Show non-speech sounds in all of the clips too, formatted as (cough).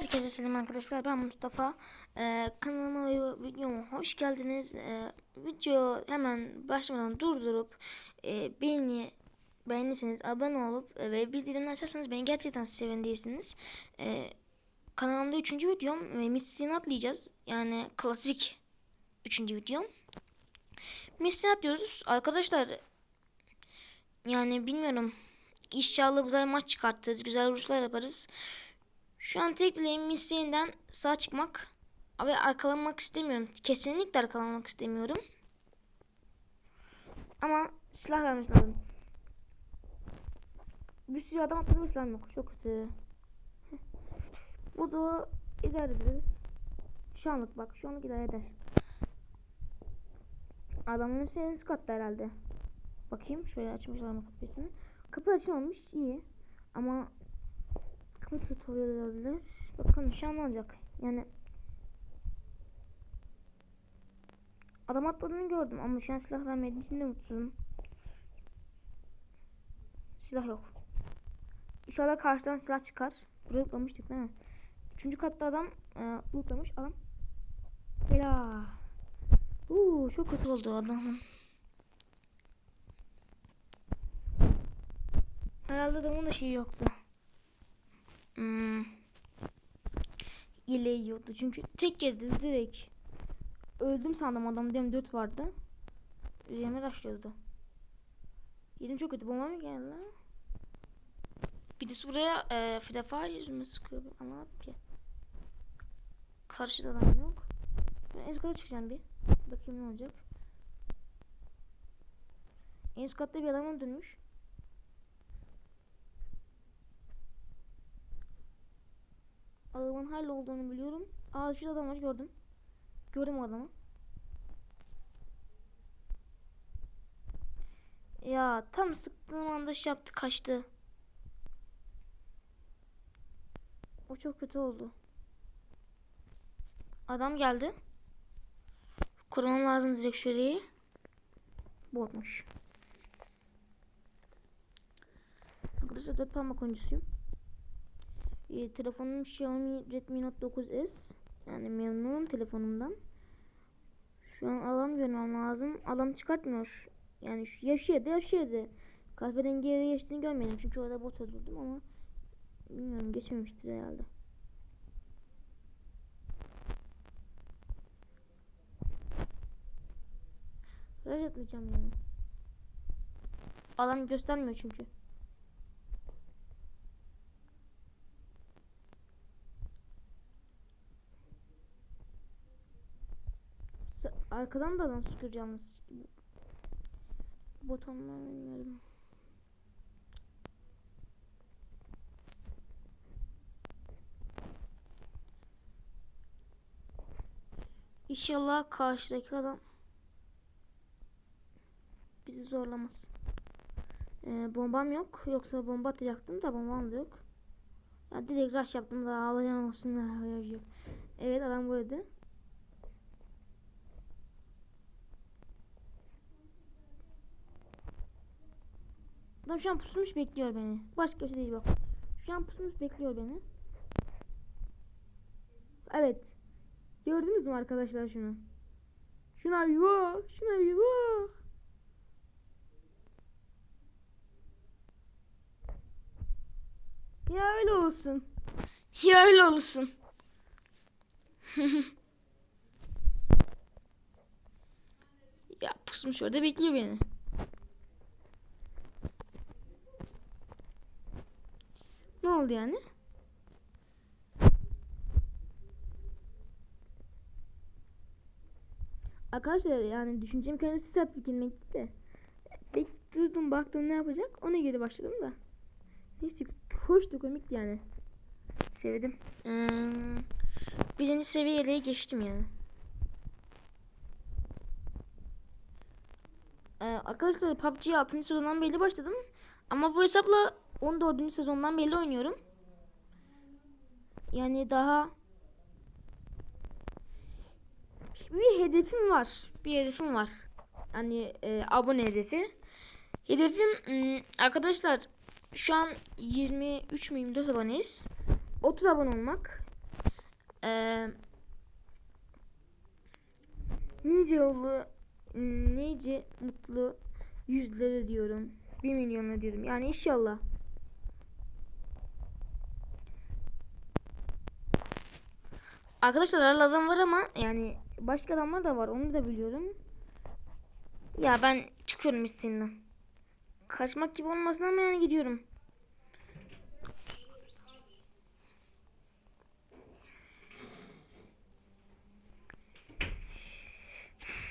Herkese selam arkadaşlar ben Mustafa. Ee, kanalıma ve videoma hoş geldiniz. Ee, video hemen başlamadan durdurup e, beğeni beğenirseniz abone olup e, ve bildirimleri açarsanız beni gerçekten sevindirirsiniz. Ee, kanalımda 3. videom ve Missy'ni atlayacağız. Yani klasik 3. videom. Missy'ni atlıyoruz. Arkadaşlar yani bilmiyorum. İnşallah güzel maç çıkartırız güzel vuruşlar yaparız şu an tek dileğim Messi'den sağ çıkmak. Ve arkalanmak istemiyorum. Kesinlikle arkalanmak istemiyorum. Ama silah vermiş lazım. Bir sürü adam atladı silah yok. Çok kötü. Bu da idare ederiz. Şu anlık bak. Şu anlık idare eder. Adamın üst katta herhalde. Bakayım. Şöyle açmışlar mı kapısını. Kapı açılmamış. iyi. Ama kapı tutuyor olabilir. Bakalım şu an ne olacak. Yani adam atladığını gördüm ama şu an silah vermediği için de mutsuzum. Silah yok. İnşallah karşıdan silah çıkar. Buraya yoklamıştık değil mi? Üçüncü katta adam e, adam. Bela. Uuu çok kötü oldu adamın. Herhalde adamın da şeyi yoktu. Hmm. Yeleği yoktu çünkü tek yedi direkt. Öldüm sandım adam diyorum 4 vardı. Üzerime raşlıyordu. Yerim çok kötü bomba mı geldi lan? Birisi buraya e, defa yüzüme sıkıyor. Anlamadım ki. Karşıda adam yok. Ben en üst kata çıkacağım bir. Bakayım ne olacak. En üst katta bir adam öldürmüş. Adamın hala olduğunu biliyorum. Aa şu adam var gördüm. Gördüm adamı. Ya tam sıktığım anda şey yaptı kaçtı. O çok kötü oldu. Adam geldi. Korumam lazım direkt şurayı. Botmuş. Arkadaşlar 4 parmak oyuncusuyum. E, telefonum Xiaomi Redmi Note 9s. Yani memnunum telefonumdan. Şu an alam görmem lazım. Alam çıkartmıyor. Yani yaşıyordu yaşıyordu. Kahverengi yere geçtiğini görmedim. Çünkü orada bot öldürdüm ama bilmiyorum geçmemiştir herhalde. Raj atmayacağım yani. Alam göstermiyor çünkü. Arkadan da adam sıkıyor yalnız. Butonları bilmiyorum. İnşallah karşıdaki adam bizi zorlamaz. Ee, bombam yok. Yoksa bomba atacaktım da bombam da yok. Ya direkt rush yaptım da alacağım olsun da. Evet adam böyle. Adam şu an pusmuş bekliyor beni. Başka bir şey değil bak. Şu an pusmuş bekliyor beni. Evet. Gördünüz mü arkadaşlar şunu? Şuna bir bak. Şuna bir bak. Ya öyle olsun. Ya öyle olsun. (laughs) ya pusmuş orada bekliyor beni. Oldu yani? Arkadaşlar yani düşüncem kendisi saat fikirmekti de. Bek durdum baktım ne yapacak ona göre başladım da. Neyse hoştu komikti yani. Sevdim. Ee, birinci seviyeye geçtim yani. Ee, arkadaşlar PUBG'ye 6. sezondan belli başladım. Ama bu hesapla 14. sezondan belli oynuyorum. Yani daha bir hedefim var. Bir hedefim var. Yani e, abone hedefi. Hedefim ım, arkadaşlar şu an 23 mi 24 aboneyiz. 30 abone olmak. Ee, nice yolu nice mutlu yüzleri diyorum. Bir milyona diyorum. Yani inşallah. Arkadaşlar adam var ama yani başka adamlar da var onu da biliyorum. Ya ben çıkıyorum isteğinden. Kaçmak gibi olmasın ama yani gidiyorum.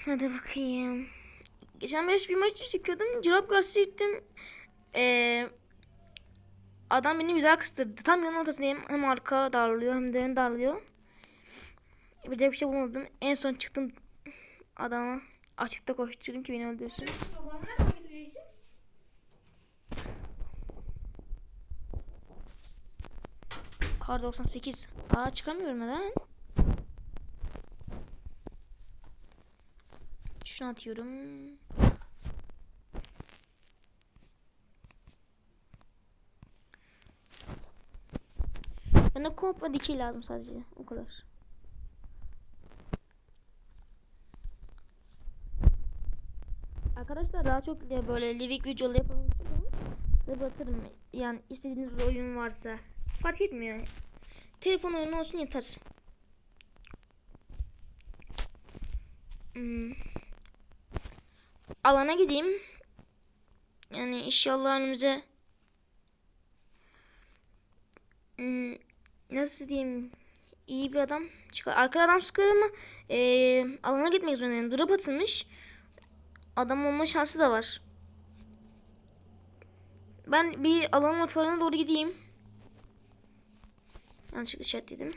Hadi bakayım. Geçen bir, bir maç çıkıyordum. Cirap karşı gittim. Ee, adam beni güzel kıstırdı. Tam yanın ortasındayım. Hem arka darlıyor hem de ön darlıyor. Yapacak bir şey bulamadım. En son çıktım adama. Açıkta koşturdum ki beni öldürsün. Kar 98. Aa çıkamıyorum neden? Şunu atıyorum. Bana kompa dikey lazım sadece. O kadar. Arkadaşlar daha çok diye böyle livik videoları yapalım istiyorsanız size batırım. Yani istediğiniz oyun varsa fark etmiyor. Telefon oyunu olsun yeter. Hmm. Alana gideyim. Yani inşallah önümüze hmm, nasıl diyeyim iyi bir adam çıkar. Arka adam sıkıyor ama eee, alana gitmek zorundayım. Drop atılmış. Adam olma şansı da var. Ben bir alanın ortalarına doğru gideyim. Yanlışlıkla işaretledim.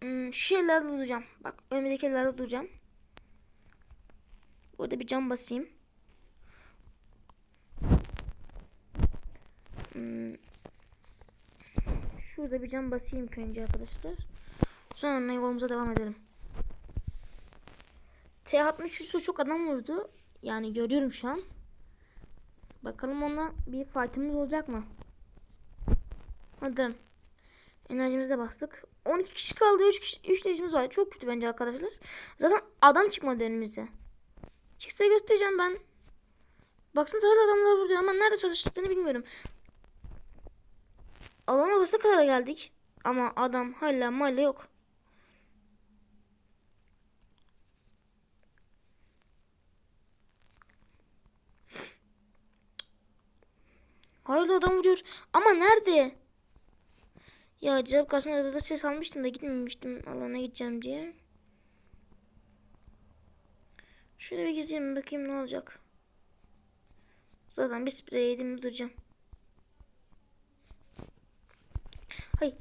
Hmm, şu yerlerde duracağım. Bak önümdeki yerlerde duracağım. Burada bir cam basayım. Hmm. Şurada bir cam basayım önce arkadaşlar. Sonra yolumuza devam edelim. T63'te çok adam vurdu. Yani görüyorum şu an. Bakalım onunla bir fight'ımız olacak mı? Hadi. Enerjimizi de bastık. 12 kişi kaldı. 3 kişi 3 leşimiz var. Çok kötü bence arkadaşlar. Zaten adam çıkmadı önümüze. Çıksa göstereceğim ben. Baksana hala adamlar vuruyor ama nerede çalıştıklarını bilmiyorum. Alan odasına kadar geldik. Ama adam hala hala yok. Hala adam vuruyor. Ama nerede? Ya acaba karşımda da ses almıştım da gitmemiştim alana gideceğim diye. Şöyle bir gezeyim bakayım ne olacak. Zaten bir sprey yedim duracağım. Hay.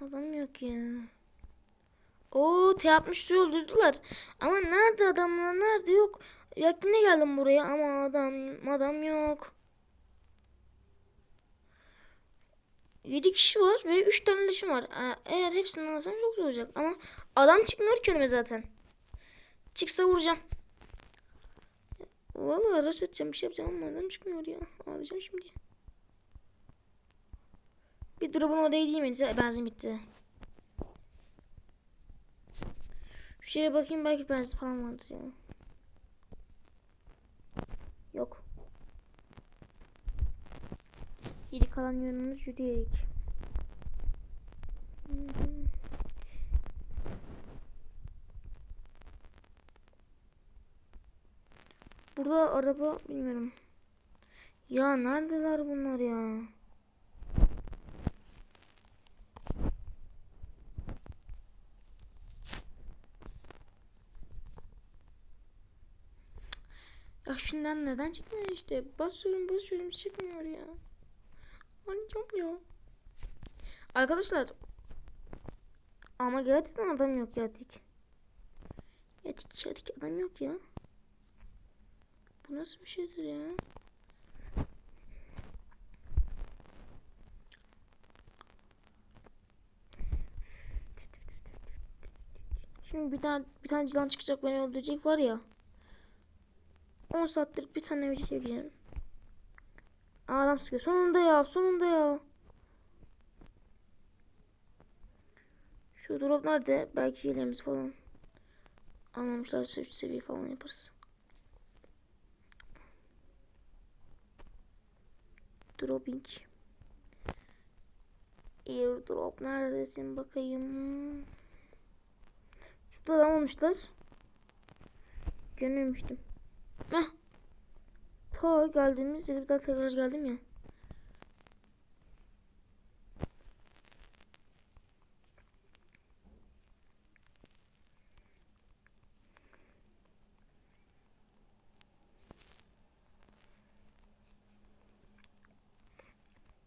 Adam yok ya. Oo T60'ı öldürdüler. Ama nerede adamlar nerede yok. Yakına geldim buraya ama adam adam yok. 7 kişi var ve 3 tane leşim var. Aa, Eğer hepsini alsam çok zor olacak. Ama adam çıkmıyor ki önüme zaten. Çıksa vuracağım. Vallahi araç edeceğim bir şey yapacağım ama adam çıkmıyor ya. Ağlayacağım şimdi. Bir drop'un odaya iyisi. Benzin bitti. Şu şeye bakayım belki benzin falan vardır ya. Yok. Geri kalan yönümüz yürüyerek. Burada araba bilmiyorum. Ya neredeler bunlar ya? Ya şundan neden çıkmıyor işte? Basıyorum basıyorum çıkmıyor ya. Anlayacağım ya. Arkadaşlar. Ama gerçekten adam yok ya tek. Ya tek, ya tek adam yok ya. Bu nasıl bir şeydir ya? Şimdi bir tane bir tane yılan çıkacak beni öldürecek var ya. 10 saattir bir tane video. Aa, Adam sıkıyor. Sonunda ya, sonunda ya. Şu drop nerede? Belki yerimiz falan. Almamışlarsa 3 seviye falan yaparız. Dropping. Airdrop neredesin bakayım. Şurada almamışlar. Görmemiştim. Heh. Ta geldiğimiz yerde bir daha tekrar geldim ya.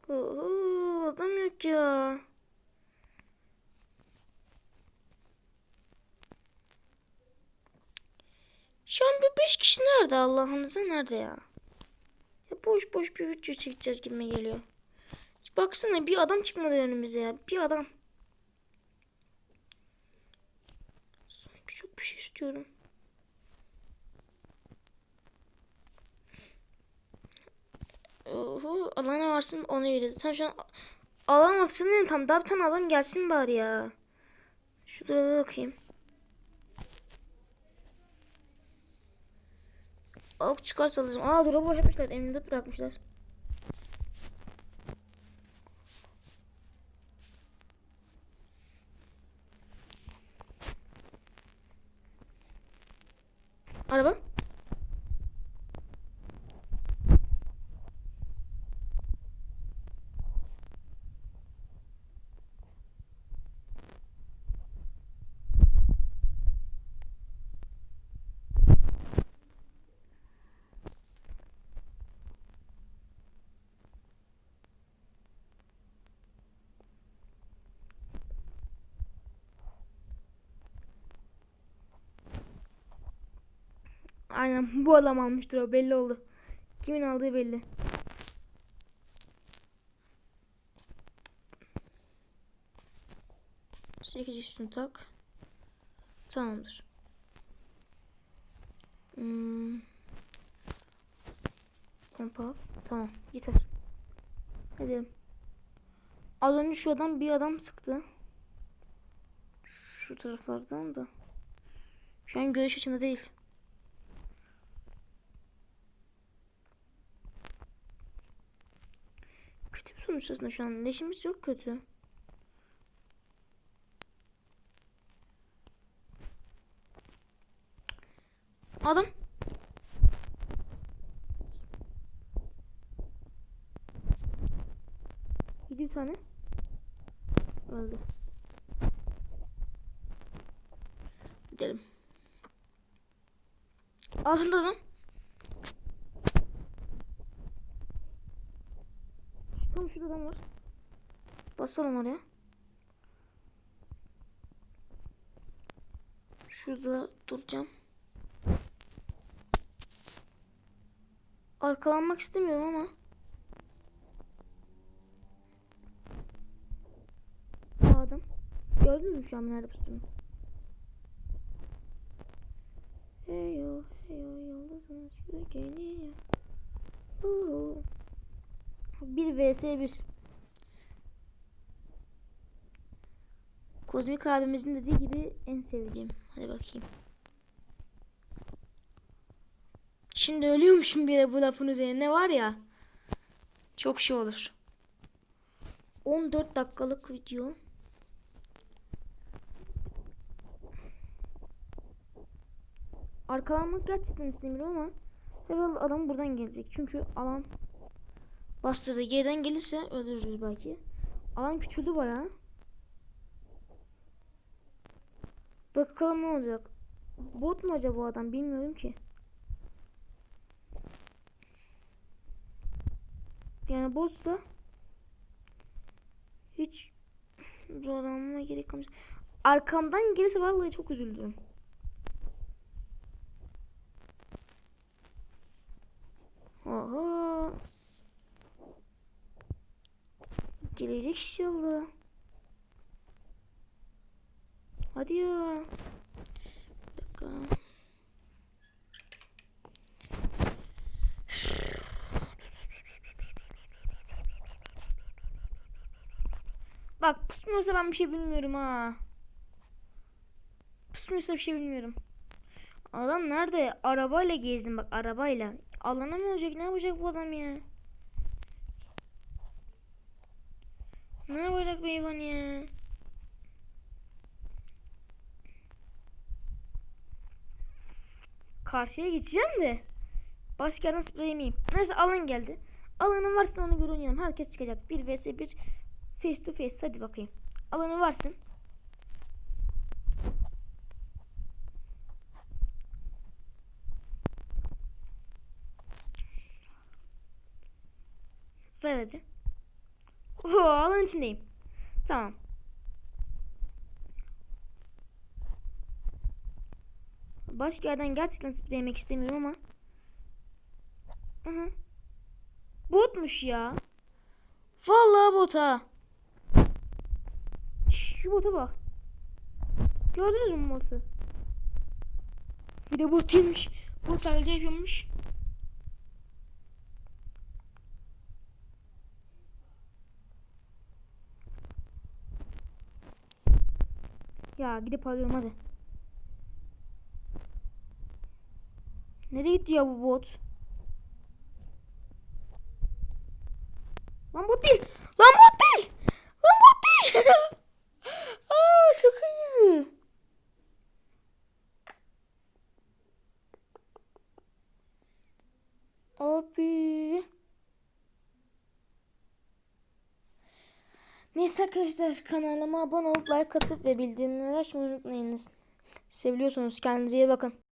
Oo, adam yok ya. Şu an bir beş kişi nerede Allah'ınıza nerede ya? Ya boş boş bir video çekeceğiz gibi geliyor. Baksana bir adam çıkmadı önümüze ya. Bir adam. Sanki çok bir şey istiyorum. Oho, alana varsın onu yürüdü. Tam şu an alan ortasındayım tam. Daha bir tane adam gelsin bari ya. Şu duraba bakayım. Ok çıkarsa alacağım. Aa drop'u yapmışlar. Emniyet bırakmışlar. Araba. Aynen bu adam almıştır o belli oldu. Kimin aldığı belli. Sekiz üstünü tak. Tamamdır. Hmm. Pompa. Tamam. Yeter. Hadi. Az önce şu adam bir adam sıktı. Şu taraflardan da. Şu an görüş açımda değil. Sonuç aslında şu an. Leşimiz çok kötü. Adam. Yedi tane. Öldü. Gidelim. Altında adam. Tam şurada adam var. Basalım oraya. Şurada duracağım. Arkalanmak istemiyorum ama. Adam. Gördün mü şu an nerede pustuğunu? Hey yo, hey yo, yıldızın ışığı geliyor. Uhu. 1 vs 1. Kozmik abimizin dediği gibi en sevdiğim. Hadi bakayım. Şimdi ölüyormuşum bir de bu lafın üzerine var ya. Çok şey olur. 14 dakikalık video. Arkalanmak gerçekten istemiyorum ama herhalde adam buradan gelecek. Çünkü alan bastırdı. Geriden gelirse öldürürüz belki. Alan küçüldü bayağı. Bakalım ne olacak. Bot mu acaba adam bilmiyorum ki. Yani botsa hiç zorlanmama gerek kalmış. Arkamdan gelirse vallahi çok üzüldüm. Oho. Gelecek inşallah. Hadi ya. dakika. Bak pusmuyorsa ben bir şey bilmiyorum ha. Pusmuyorsa bir şey bilmiyorum. Adam nerede? Arabayla gezdim bak arabayla. Alana mı olacak? Ne yapacak bu adam ya? Ne yapacak bu hayvan ya? Karşıya geçeceğim de. Başka yerden sprey yemeyeyim. Neyse alan geldi. Alanın varsa onu göre oynayalım. Herkes çıkacak. 1 vs 1 face to face. Hadi bakayım. Alanı varsın. Ver hadi. Oo, alan içindeyim. Tamam. Başka yerden gerçekten sprey yemek istemiyorum ama. Aha. Botmuş ya. Vallahi bota. Şu bota bak. Gördünüz mü botu? Bir de botuymuş. Bot taklidi yapıyormuş. Ya gidip alıyorum hadi. Nereye gitti ya bu bot? Lan bot değil. Lan bot değil. Lan bot değil. (laughs) Aa şaka gibi. Abi. Neyse arkadaşlar kanalıma abone olup like atıp ve bildirimleri açmayı unutmayınız. Seviyorsunuz. Kendinize iyi bakın.